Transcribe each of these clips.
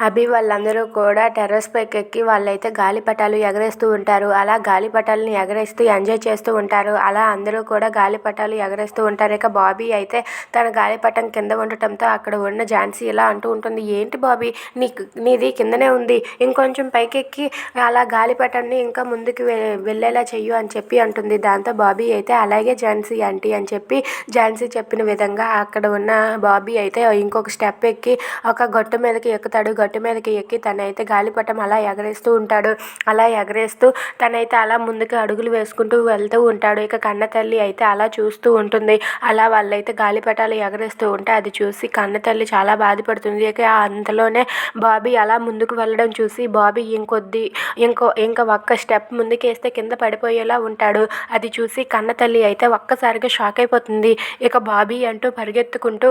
అభి వాళ్ళందరూ కూడా టెర్రస్ పైకి ఎక్కి వాళ్ళైతే గాలిపటాలు ఎగరేస్తూ ఉంటారు. అలా గాలిపటాలని ఎగరేస్తూ ఎంజాయ్ చేస్తూ ఉంటారు. అలా అందరూ కూడా గాలిపటాలు ఎగరేస్తూ ఉంటారు. ఇక బాబీ అయితే తన గాలిపటం కింద ఉండటంతో అక్కడ ఉన్న ఝాన్సీ ఇలా అంటూ ఉంటుంది. ఏంటి బాబీ? నీకు నీది కిందనే ఉంది. ఇంకొంచెం పైకి ఎక్కి అలా గాలిపటాన్ని ఇంకా ముందుకు వె వెళ్ళేలా చెయ్యు అని చెప్పి అంటుంది. దాంతో బాబీ అయితే అలాగే ఝాన్సీ ఆంటీ అని చెప్పి ఝాన్సీ చెప్పిన విధంగా అక్కడ ఉన్న బాబీ అయితే ఇంకొక స్టెప్ ఎక్కి ఒక గట్టు మీదకి ఎక్కుతాడు. గట్టు మీదకి ఎక్కి తనైతే గాలిపటం అలా ఎగరేస్తూ ఉంటాడు. అలా ఎగరేస్తూ తనైతే అలా ముందుకు అడుగులు వేసుకుంటూ వెళ్తూ ఉంటాడు. ఇక కన్న తల్లి అయితే అలా చూస్తూ ఉంటుంది. అలా వాళ్ళైతే గాలిపటాలు ఎగరేస్తూ ఉంటే అది చూసి కన్న తల్లి చాలా బాధపడుతుంది. ఇక అంతలోనే బాబీ అలా ముందుకు వెళ్ళడం చూసి బాబీ ఇంకొద్ది ఇంకో ఇంకా ఒక్క స్టెప్ ముందుకేస్తే కింద పడిపోయేలా ఉంటాడు. అది చూసి కన్న తల్లి అయితే ఒక్కసారిగా షాక్ అయిపోతుంది. ఇక బాబీ అంటూ పరిగెత్తుకుంటూ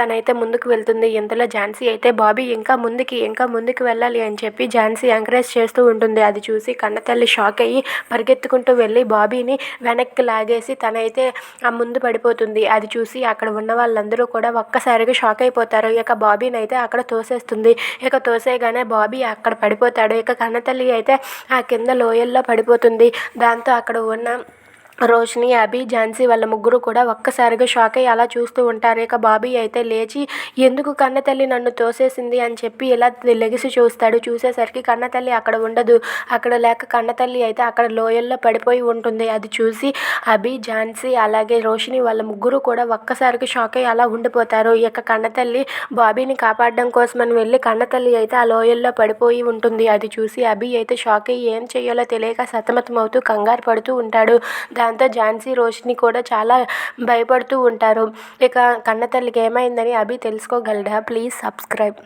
తనైతే ముందుకు వెళ్తుంది. ఇంతలో ఝాన్సీ అయితే బాబీ ఇంకా ముందుకి ఇంకా ముందుకు వెళ్ళాలి అని చెప్పి ఝాన్సీ ఎంకరేజ్ చేస్తూ ఉంటుంది. అది చూసి కన్నతల్లి షాక్ అయ్యి పరిగెత్తుకుంటూ వెళ్ళి బాబీని వెనక్కి లాగేసి తనైతే ఆ ముందు పడిపోతుంది. అది చూసి అక్కడ ఉన్న వాళ్ళందరూ కూడా ఒక్కసారిగా షాక్ అయిపోతారు. ఇక బాబీని అయితే అక్కడ తోసేస్తుంది. ఇక తోసేయగానే బాబీ అక్కడ పడిపోతాడు. ఇక కన్నతల్లి అయితే ఆ కింద లోయల్లో పడిపోతుంది. దాంతో అక్కడ ఉన్న రోషిని అభి ఝాన్సీ వాళ్ళ ముగ్గురు కూడా ఒక్కసారిగా షాక్ అయ్యి అలా చూస్తూ ఉంటారు ఇక బాబీ అయితే లేచి ఎందుకు కన్నతల్లి నన్ను తోసేసింది? అని చెప్పి ఇలా లెగిసి చూస్తాడు. చూసేసరికి కన్నతల్లి అక్కడ ఉండదు. అక్కడ లేక కన్నతల్లి అయితే అక్కడ లోయల్లో పడిపోయి ఉంటుంది. అది చూసి అభి ఝాన్సీ అలాగే రోషిని వాళ్ళ ముగ్గురు కూడా ఒక్కసారిగా షాక్ అయ్యి అలా ఉండిపోతారు. ఇక కన్నతల్లి బాబీని కాపాడడం కోసమని వెళ్ళి కన్నతల్లి అయితే ఆ లోయల్లో పడిపోయి ఉంటుంది. అది చూసి అభి అయితే షాక్ అయ్యి ఏం చేయాలో తెలియక సతమతమవుతూ కంగారు పడుతూ ఉంటాడు. దాంతో ఝాన్సీ రోషిని కూడా చాలా భయపడుతూ ఉంటారు. ఇక కన్నతల్లికి ఏమైందని అభి తెలుసుకోగలడా? Please subscribe.